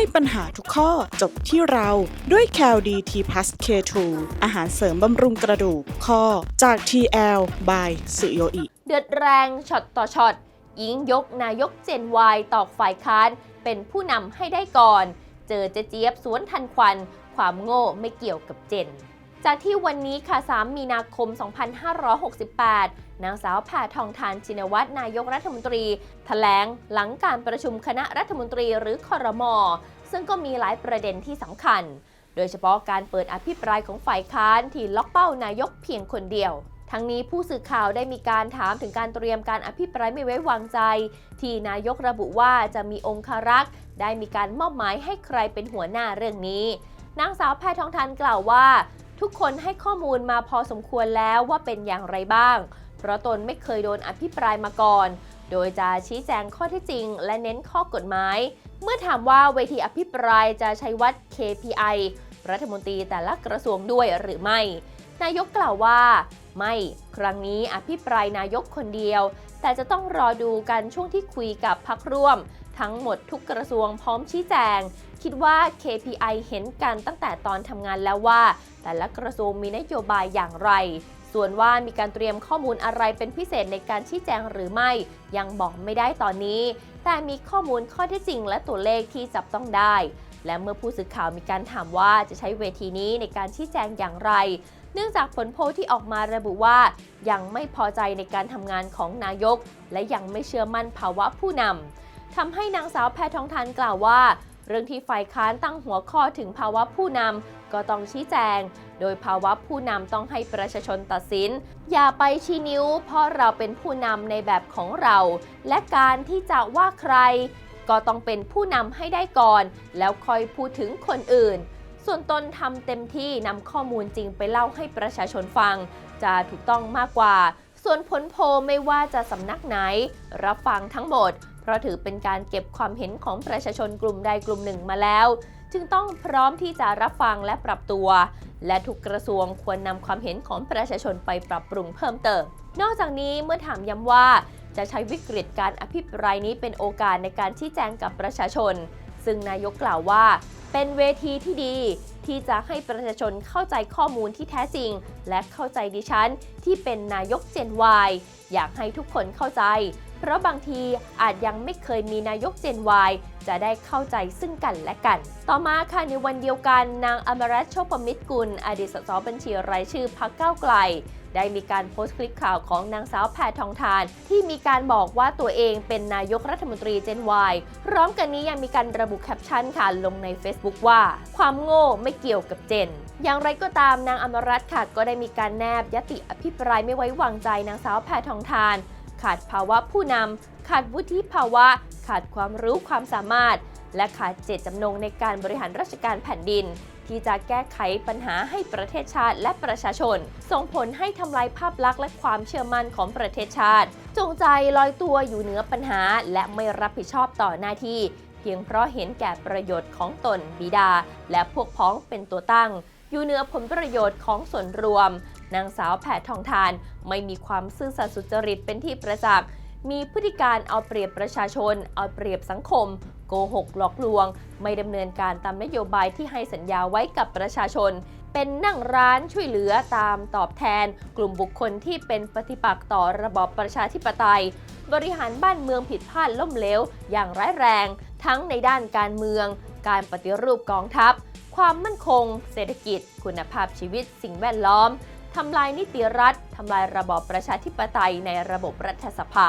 ให้ปัญหาทุกข้อจบที่เราด้วย c a l d t p l u s K2 อาหารเสริมบำรุงกระดูกข้อจาก TL by สุโยอิ เดือดแรงช็อตต่อช็อตยิงยกนายกเจนวายตอกฝ่ายค้านเป็นผู้นำให้ได้ก่อน เจอเจเจี๊ยบสวนทันควัน ความโง่ไม่เกี่ยวกับเจน จากที่วันนี้ค่ะ 3 มีนาคม 2568 นางสาวแพทองทานชินวัตรนายกรัฐมนตรีถแถลงหลังการประชุมคณะรัฐมนตรีหรือคอรมอซึ่งก็มีหลายประเด็นที่สำคัญ โดยเฉพาะการเปิดอภิปรายของฝ่ายค้านที่ล็อกเป้านายกเพียงคนเดียวทั้งนี้ผู้สื่อข่าวได้มีการถามถึงการเตรียมการอภิปรายไม่ไว้วางใจ ที่นายกระบุว่าจะมีองคารักษ์ได้มีการมอบหมายให้ใครเป็นหัวหน้าเรื่องนี้ นางสาวแพทองทานกล่าวว่า ทุกคนให้ข้อมูลมาพอสมควรแล้วว่าเป็นอย่างไรบ้าง เพราะตนไม่เคยโดนอภิปรายมาก่อน โดยจะชี้แจงข้อที่จริง และเน้นข้อกฎหมาย เมื่อถามว่าเวทีอภิปรายจะใช้วัด KPI รัฐมนตรีแต่ละกระทรวงด้วยหรือไม่ นายกกล่าวว่า ไม่ครั้งนี้อภิปรายนายกคนเดียว แต่จะต้องรอดูกันช่วงที่คุยกับพักร่วม ทั้งหมดทุกกระทรวงพร้อมชี้แจง คิดว่า KPI เห็นกันตั้งแต่ตอนทำงานแล้วว่า แต่ละกระทรวงมีนโยบายอย่างไร ส่วนว่ามีการเตรียมข้อมูลอะไรเป็นพิเศษในการชี้แจงหรือไม่ ยังบอกไม่ได้ตอนนี้ แต่มีข้อมูลข้อเท็จจริง และตัวเลขที่จับต้องได้และเมื่อผู้สื่อข่าวมีการถามว่าจะใช้เวทีนี้ในการชี้แจงอย่างไร เนื่องจากผลโพลที่ออกมาระบุว่า ยังไม่พอใจในการทำงานของนายก และยังไม่เชื่อมั่นภาวะผู้นำทำให้นางสาวแพทองทานกล่าวว่า เรื่องที่ฝ่ายค้านตั้งหัวข้อถึงภาวะผู้นำก็ต้องชี้แจง โดยภาวะผู้นำต้องให้ประชาชนตัดสิน อย่าไปชี้นิ้ว เพราะเราเป็นผู้นำในแบบของเรา และการที่จะว่าใคร ก็ต้องเป็นผู้นำให้ได้ก่อน แล้วค่อยพูดถึงคนอื่น ส่วนตนทำเต็มที่นำข้อมูลจริงไปเล่าให้ประชาชนฟัง จะถูกต้องมากกว่า ส่วนผลโพลไม่ว่าจะสำนักไหน รับฟังทั้งหมด เพราะถือเป็นการเก็บความเห็นของประชาชนกลุ่มใดกลุ่มหนึ่งมาแล้ว จึงต้องพร้อมที่จะรับฟังและปรับตัว และทุกกระทรวงควรนำความเห็นของประชาชนไปปรับปรุงเพิ่มเติม นอกจากนี้เมื่อถามย้ำว่าจะใช้วิกฤตการอภิปรายนี้เป็นโอกาสในการชี้แจงกับประชาชน ซึ่งนายกกล่าวว่า เป็นเวทีที่ดี ที่จะให้ประชาชนเข้าใจข้อมูลที่แท้จริง และเข้าใจดิฉัน ที่เป็นนายกเจนวายอยากให้ทุกคนเข้าใจ เพราะบางทีอาจยังไม่เคยมีนายกเจนวายจะได้เข้าใจซึ่งกันและกัน ต่อมาค่ะในวันเดียวกันนางอมรัตโชคปมิตรกุล อดีตสสบัญชีรายชื่อพักเก้าวไกล ได้มีการโพสต์คลิปข่าวของนางสาวแพทองทาน ที่มีการบอกว่าตัวเองเป็นนายกรัฐมนตรีเจนวายพร้อมกันนี้ยังมีการระบุแคปชั่นค่ะลงใน Facebook ว่า ความโง่ไม่เกี่ยวกับเจนอย่างไรก็ตามนางอมรัตน์ค่ะก็ได้มีการแนบยติอภิปรายไม่ไว้วางใจนางสาวแพทองทาน ขาดภาวะผู้นำขาดวุฒิภาวะ ขาดความรู้ความสามารถ และขาดเจตจำนงในการบริหารราชการแผ่นดิน ที่จะแก้ไขปัญหาให้ประเทศชาติและประชาชน ส่งผลให้ทำลายภาพลักษณ์และความเชื่อมั่นของประเทศชาติ จงใจลอยตัวอยู่เหนือปัญหา และไม่รับผิดชอบต่อหน้าที่ เพียงเพราะเห็นแก่ประโยชน์ของตนบิดา และพวกพ้องเป็นตัวตั้ง อยู่เหนือผลประโยชน์ของส่วนรวมนางสาวแผดทองทาน ไม่มีความซื่อสัตย์สุจริตเป็นที่ประจักษ์มีพฤติการเอาเปรียบประชาชน เอาเปรียบสังคม โกหกหลอกลวง ไม่ดำเนินการตามนโยบายที่ให้สัญญาไว้กับประชาชน เป็นนั่งร้านช่วยเหลือตามตอบแทน กลุ่มบุคคลที่เป็นปฏิปักษ์ต่อระบอบประชาธิปไตย บริหารบ้านเมืองผิดพลาดล่มเหลวอย่างร้ายแรง ทั้งในด้านการเมือง การปฏิรูปกองทัพ ความมั่นคง เศรษฐกิจ คุณภาพชีวิต สิ่งแวดล้อมทำลายนิติรัฐ ทำลายระบอบประชาธิปไตยในระบบรัฐสภา